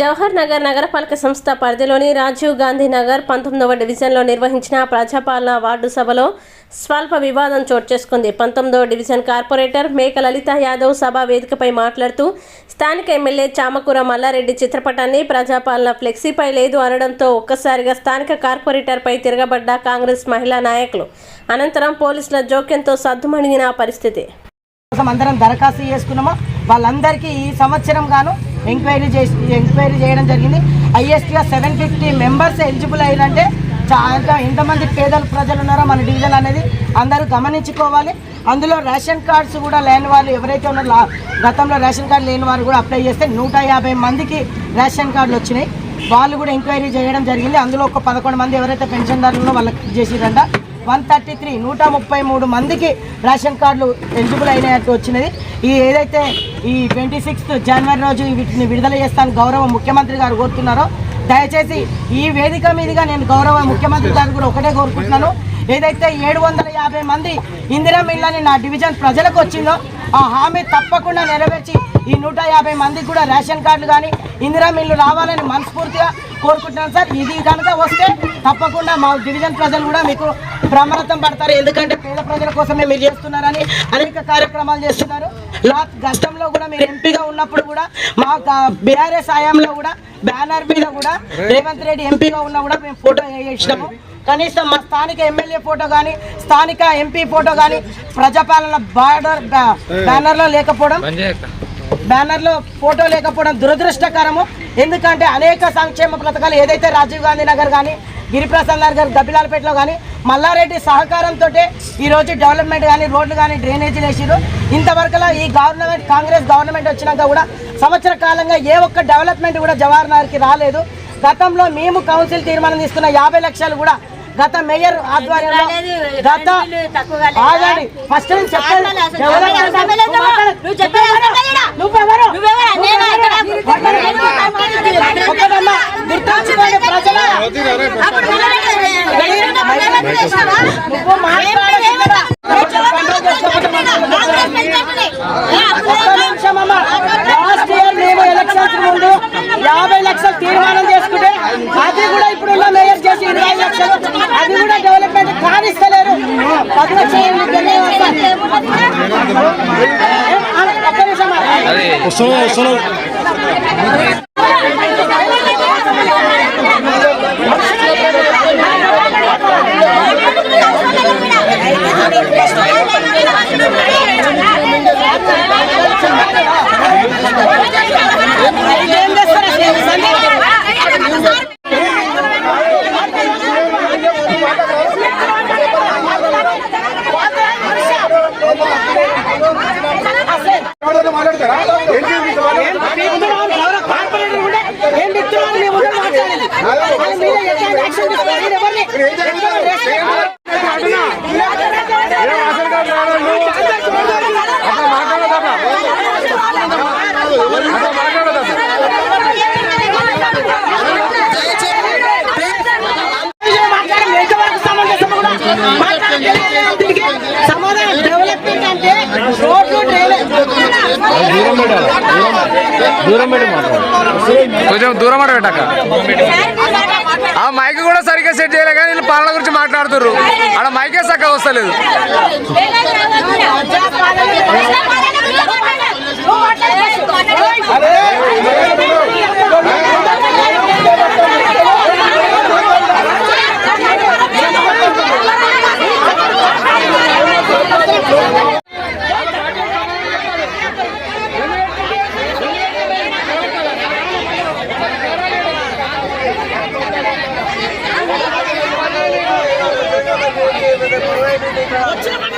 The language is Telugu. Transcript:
జవహర్ నగర్ నగరపాలక సంస్థ పరిధిలోని రాజీవ్ గాంధీ నగర్ పంతొమ్మిదవ డివిజన్లో నిర్వహించిన ప్రజాపాలన వార్డు సభలో స్వల్ప వివాదం చోటు చేసుకుంది. పంతొమ్మిదవ డివిజన్ కార్పొరేటర్ మేక లలిత యాదవ్ సభా వేదికపై మాట్లాడుతూ స్థానిక ఎమ్మెల్యే చామకూర మల్లారెడ్డి చిత్రపటాన్ని ప్రజాపాలన ఫ్లెక్సీపై లేదు అనడంతో ఒక్కసారిగా స్థానిక కార్పొరేటర్పై తిరగబడ్డ కాంగ్రెస్ మహిళా నాయకులు. అనంతరం పోలీసుల జోక్యంతో సద్దుమణిగిన పరిస్థితి. అందరం దరఖాస్తు చేసుకున్నామో? వాళ్ళందరికీ ఈ సంవత్సరం గాను ఎంక్వైరీ చేసి ఎంక్వైరీ చేయడం జరిగింది. ఐఎస్టీగా సెవెన్ ఫిఫ్టీ మెంబర్స్ ఎలిజిబుల్ అయ్యారంటే చాలా ఎంతమంది పేదల ప్రజలు ఉన్నారో మన డివిజన్ అనేది అందరూ గమనించుకోవాలి. అందులో రేషన్ కార్డ్స్ కూడా లేని వాళ్ళు ఎవరైతే ఉన్నారో లా- గతంలో రేషన్ కార్డు లేని వారు కూడా అప్లై చేస్తే నూట యాభై మందికి రేషన్ కార్డులు వచ్చినాయి. వాళ్ళు కూడా ఎంక్వైరీ చేయడం జరిగింది. అందులో ఒక పదకొండు మంది ఎవరైతే పెన్షన్దారులు వాళ్ళకి చేసిరంట వన్ థర్టీ త్రీ నూట ముప్పై మూడు మందికి రేషన్ కార్డులు ఎలిజిబుల్ అయినట్టు వచ్చినది. ఈ ఏదైతే ఈ ట్వంటీ సిక్స్త్ జనవరి రోజు వీటిని విడుదల చేస్తాను గౌరవ ముఖ్యమంత్రి గారు కోరుతున్నారో దయచేసి ఈ వేదిక మీదుగా నేను గౌరవ ముఖ్యమంత్రి గారు కూడా ఒకటే కోరుకుంటున్నాను. ఏదైతే ఏడు వందల యాభై మంది ఇందిరా మిల్లని నా డివిజన్ ప్రజలకు వచ్చిందో ఆ హామీ తప్పకుండా నెరవేర్చి ఈ నూట యాభై మందికి కూడా రేషన్ కార్డులు కానీ ఇందిరా మిల్లు రావాలని మనస్ఫూర్తిగా కోరుకుంటున్నాను సార్. ఇది కనుక వస్తే తప్పకుండా మా డివిజన్ ప్రజలు కూడా మీకు బ్రహ్మరథం పడతారు. ఎందుకంటే పేద ప్రజల కోసమే మీరు చేస్తున్నారని అనేక కార్యక్రమాలు చేస్తున్నారు. లాస్ట్ గతంలో కూడా మీరు ఎంపీగా ఉన్నప్పుడు కూడా మా బీఆర్ఎస్ హయాంలో కూడా బ్యానర్ మీద కూడా రేవంత్ రెడ్డి ఎంపీగా ఉన్నా కూడా మేము ఫోటో వేయించినాము. కనీసం మా స్థానిక ఎమ్మెల్యే ఫోటో కానీ స్థానిక ఎంపీ ఫోటో కానీ ప్రజాపాలన బార్డర్ బ్యానర్లో లేకపోవడం బ్యానర్లో ఫోటో లేకపోవడం దురదృష్టకరము. ఎందుకంటే అనేక సంక్షేమ పథకాలు ఏదైతే రాజీవ్ గాంధీ నగర్ కానీ గిరిప్రసాద్ నగర్ గబ్బిలాలపేటలో కానీ మల్లారెడ్డి సహకారంతో ఈరోజు డెవలప్మెంట్ కానీ రోడ్లు కానీ డ్రైనేజీలు వేసిరు ఇంతవరకులా ఈ గవర్నమెంట్ కాంగ్రెస్ గవర్నమెంట్ వచ్చినాక కూడా సంవత్సర కాలంగా ఏ ఒక్క డెవలప్మెంట్ కూడా జవహర్ నగర్కి రాలేదు. గతంలో మేము కౌన్సిల్ తీర్మానం తీసుకున్న యాభై లక్షలు కూడా గత మేయర్ ఆధ్వర్యంలో గత ఆగండి ఫస్ట్ నేను చెప్పాను నువ్వెవరు గుర్తుంచుకోండి. నువ్వు. ఒక్క నిమిషం అమ్మా. లాస్ట్ ఇయర్ మేము ఎలక్షన్స్ ముందు యాభై లక్షలు తీర్మానం చేసుకుంటే అది కూడా ఇప్పుడు ఉన్న మేయర్ చేసి ఇరవై లక్షలు. అది కూడా డెవలప్మెంట్ కానిస్తలేరు. పది లక్షలు? ఒక్క నిమిషం సమాధానం డెవలప్మెంట్ అంటే రోడ్లు దూరం కొంచెం దూరం అట ఆ మైక్ కూడా సరిగ్గా సెట్ చేయలే కానీ వీళ్ళు పాలన గురించి మాట్లాడుతుర్రు. ఆడ మైకే సక్క వస్తలేదు. Let's go.